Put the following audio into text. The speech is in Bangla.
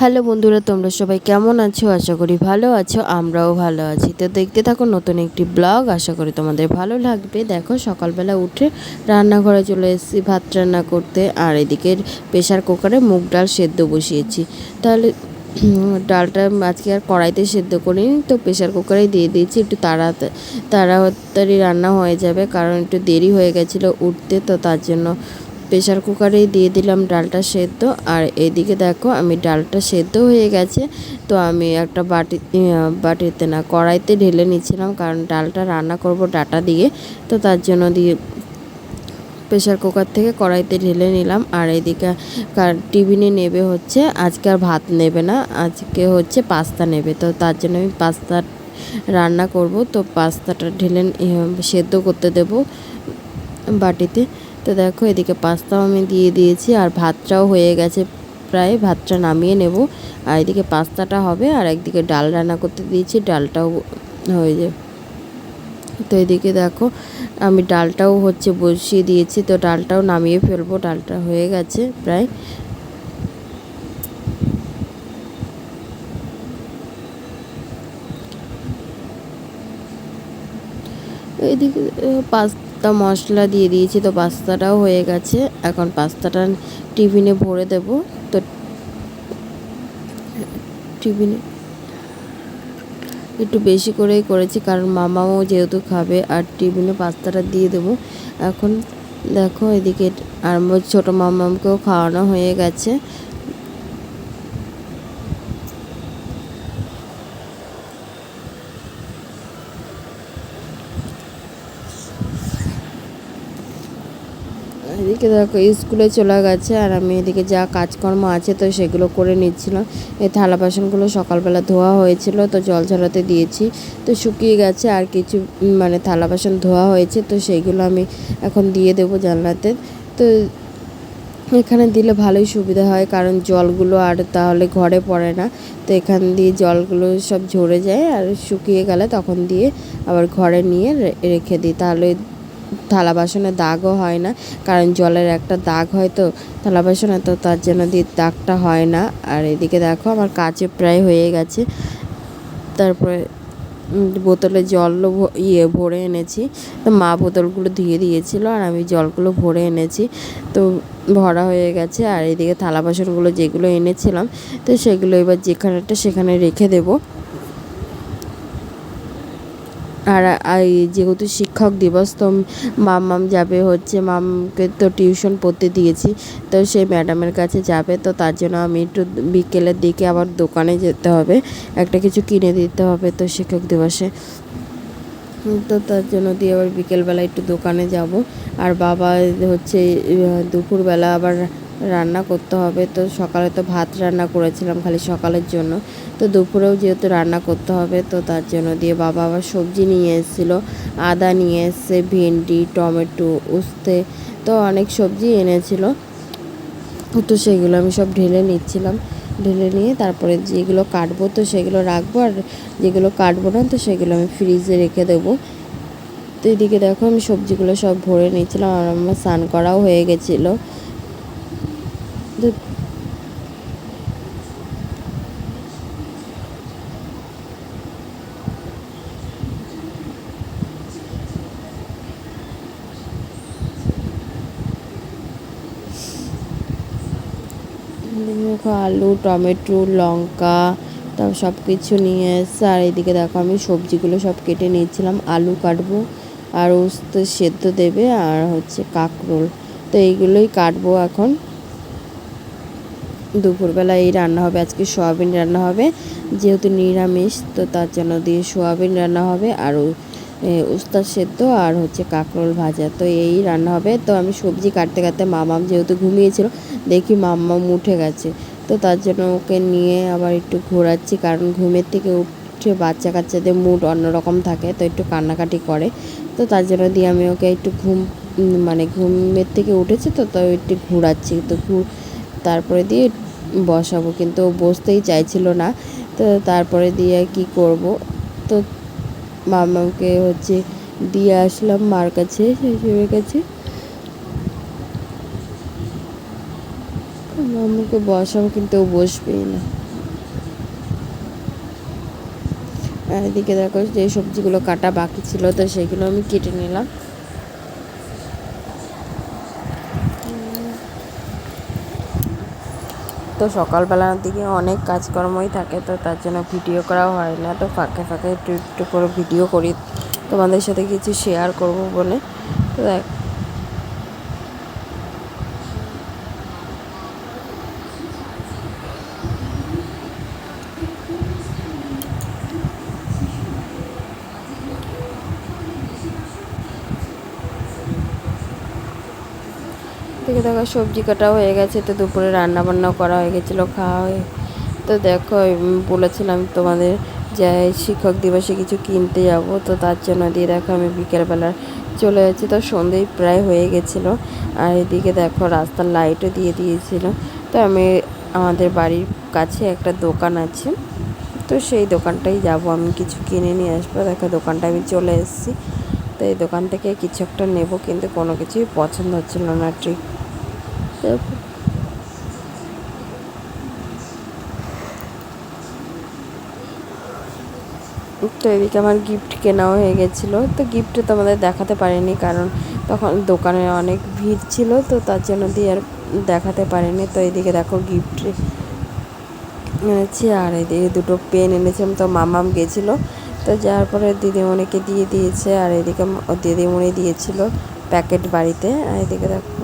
হ্যালো বন্ধুরা, তোমরা সবাই কেমন আছো? আশা করি ভালো আছো, আমরাও ভালো আছি। তো দেখতে থাকো নতুন একটি ব্লগ, আশা করি তোমাদের ভালো লাগবে। দেখো, সকালবেলা উঠে রান্নাঘরে চলে এসেছি, ভাত রান্না করতে। আর এদিকে প্রেশার কুকারে মুগ ডাল সেদ্ধ বসিয়েছি। তাহলে ডালটা আজকে আর কড়াইতে সেদ্ধ করিনি, তো প্রেশার কুকারে দিয়ে দিয়েছি। একটু তাড়া, তাড়াতাড়ি রান্না হয়ে যাবে, কারণ একটু দেরি হয়ে গেছিল উঠতে, তো তার জন্য প্রেশার কুকারেই দিয়ে দিলাম ডালটা সেদ্ধ। আর এদিকে দেখো আমি ডালটা সেদ্ধ হয়ে গেছে। তো আমি একটা বাটি বাটিতে না কড়াইতে ঢেলে নিচ্ছিলাম কারণ ডালটা রান্না করব ডাটা দিয়ে। তো তার জন্য দিয়ে প্রেশার কুকার থেকে কড়াইতে ঢেলে নিলাম। আর এদিকে টিফিনে নেবে হচ্ছে, আজকে আর ভাত নেবে না, আজকে হচ্ছে পাস্তা নেবে। তো তার জন্য আমি পাস্তা রান্না করব। তো পাস্তাটা ঢেলে সেদ্ধ করতে দেব বাটিতে। তো দেখো এদিকে পাস্তাও আমি দিয়ে দিয়েছি আর ভাতটাও হয়ে গেছে প্রায়। ভাতটা নামিয়ে নেব। আর এদিকে পাস্তাটা হবে আর একদিকে ডাল রান্না করতে দিয়েছি ডালটাও হয়ে যাবে। তো এদিকে দেখো আমি ডালটাও হচ্ছে বসিয়ে দিয়েছি। তো ডালটাও নামিয়ে ফেলব ডালটা হয়ে গেছে প্রায়। এদিকে আহ, পাস্তা মশলা দিয়ে দিয়েছি, তো পাস্তাটাও হয়ে গেছে। এখন পাস্তাটা টিফিনে ভরে দেব। তো টিফিনে একটু বেশি করেই করেছি, কারণ মামাও যেহেতু খাবে, আর টিফিনে পাস্তাটা দিয়ে দেবো। এখন দেখো এদিকে আর ছোটো মামাকেও খাওয়ানো হয়ে গেছে। এদিকে দেখো, স্কুলে চলে গেছে আর আমি এদিকে যা কাজকর্ম আছে তো সেগুলো করে নিচ্ছিলাম। এই থালা বাসনগুলো সকালবেলা ধোয়া হয়েছিল, তো জল ঝরাতে দিয়েছি। তো শুকিয়ে গেছে আর কিছু মানে থালা বাসন ধোয়া হয়েছে, তো সেইগুলো আমি এখন দিয়ে দেবো জানলাতে। তো এখানে দিলে ভালোই সুবিধা হয়, কারণ জলগুলো আর তাহলে ঘরে পড়ে না। তো এখান দিয়ে জলগুলো সব ঝরে যায় আর শুকিয়ে গেলে তখন দিয়ে আবার ঘরে নিয়ে রেখে দিই। তাহলে থালা বাসনে দাগও হয় না, কারণ জলের একটা দাগ হয় তো থালা বাসনে তো তার জন্য দিয়ে দাগটা হয় না। আর এদিকে দেখো আমার কাজে প্রায় হয়ে গেছে। তারপরে বোতলে জলও ভ- ইয়ে ভরে এনেছি। তো মা বোতলগুলো ধুয়ে দিয়েছিল আর আমি জলগুলো ভরে এনেছি। তো ভরা হয়ে গেছে আর এদিকে থালা বাসনগুলো যেগুলো এনেছিলাম, তো সেগুলো এবার যেখানেটা সেখানে রেখে দেবো। আর যেহেতু শিক্ষক দিবস, তো মাম্মাম যাবে হচ্ছে, মামকে তো টিউশন পড়তে দিয়েছি, তো সেই ম্যাডামের কাছে যাবে, তো তার জন্য আমি একটু বিকেলের দিকে আবার দোকানে যেতে হবে, একটা কিছু কিনে দিতে হবে তো শিক্ষক দিবসে। তো তার জন্য দিয়ে আবার বিকেলবেলা একটু দোকানে যাব, আর বাবা হচ্ছে দুপুরবেলা আবার রান্না করতে হবে। তো সকালে তো ভাত রান্না করেছিলাম খালি সকালের জন্য। তো দুপুরেও যেহেতু রান্না করতে হবে, তো তার জন্য দিয়ে বাবা আবার সবজি নিয়ে এসেছিল। আদা নিয়ে এসছে, ভেন্ডি, টমেটো, উস্তে, তো অনেক সবজি এনেছিল। তো সেগুলো আমি সব ঢেলে নিচ্ছিলাম। ঢেলে নিয়ে তারপরে যেগুলো কাটবো তো সেগুলো রাখব, আর যেগুলো কাটবো না তো সেগুলো আমি ফ্রিজে রেখে দেবো। তো এদিকে দেখো আমি সবজিগুলো সব ভরে নিচ্ছিলাম, আর আমার স্নান করাও হয়ে গেছিল। আলু, টমেটো, লঙ্কা, তারপর সব কিছু নিয়ে এসছে আর এদিকে দেখো আমি সবজিগুলো সব কেটে নিয়েছিলাম, আলু কাটবো, আর উস্তে সেদ্ধ দেবে, আর হচ্ছে কাঁকরোল। তো এইগুলোই কাটবো এখন। দুপুরবেলা এই রান্না হবে, আজকে সোয়াবিন রান্না হবে। যেহেতু নিরামিষ, তো তার জন্য দিয়ে সোয়াবিন রান্না হবে, আর উস্তা সেদ্ধ আর হচ্ছে কাঁকরোল ভাজা। তো এই রান্না হবে। তো আমি সবজি কাটতে কাটতে মামাম যেহেতু ঘুমিয়েছিল, দেখি মাম্মাম উঠে গেছে। তো তার জন্য ওকে নিয়ে আবার একটু ঘোরাচ্ছি, কারণ ঘুমের থেকে উঠে বাচ্চা কাচ্চাদের মুড অন্যরকম থাকে, তো একটু কান্নাকাটি করে। তো তার জন্য দিয়ে আমি ওকে একটু ঘুম মানে ঘুমের থেকে উঠেছে, তো তো একটু ঘোরাচ্ছি। তো ঘুর তারপরে দিয়ে বসাবো, কিন্তু বসতেই চাইছিল না। তো তারপরে দিয়ে কি করব? তো মামাকে হচ্ছে দিয়ে আসলাম মার কাছে শাশুড়ির কাছে মামাকে বসাবো, কিন্তু ও বসবেই না। এদিকে দেখো যে সবজিগুলো কাটা বাকি ছিল, তো সেগুলো আমি কেটে নিলাম। তো সকালবেলার দিকে অনেক কাজকর্মই থাকে, তো তার জন্য ভিডিও করাও হয় না। তো ফাঁকে ফাঁকে একটু একটু করে ভিডিও করি। তোমাদের সাথে কিছু শেয়ার করব বলে। তো থেকে দেখো সবজি কাটা হয়ে গেছে, তো দুপুরে রান্না বান্না করা হয়ে গেছিল, খাওয়া হয়ে তো দেখো বলেছিলাম তোমাদের যে শিক্ষক দিবসে কিছু কিনতে যাব, তো তার জন্য দিয়ে দেখো আমি বিকেলবেলা চলে যাচ্ছি, তো সন্ধেই প্রায় হয়ে গেছিল। আর এদিকে দেখো রাস্তার লাইটও দিয়ে দিয়েছিল, তো আমি আমাদের বাড়ির কাছে একটা দোকান আছে, তো সেই দোকানটাই যাব, আমি কিছু কিনে নিয়ে আসব, দেখো দোকানটা আমি চলে এসেছি। তো এই দোকান থেকে কিছু একটা নেব, কিন্তু কোনো কিছুই পছন্দ হচ্ছিল না ঠিক তো এদিকে আমার গিফট কেনাও হয়ে গেছিল। তো গিফট তোমাদের দেখাতে পারিনি, কারণ তখন দোকানে অনেক ভিড় ছিল, তো তার জন্য দিয়ে আর দেখাতে পারিনি। তো এদিকে দেখো গিফট এনেছি, আর এদিকে দুটো পেন এনেছিলাম তো মামাম গেছিল। তো যাওয়ার পরে দিদিমণিকে দিয়ে দিয়েছে আর এদিকে দিদিমণি দিয়েছিল প্যাকেট বাড়িতে। আর এদিকে দেখো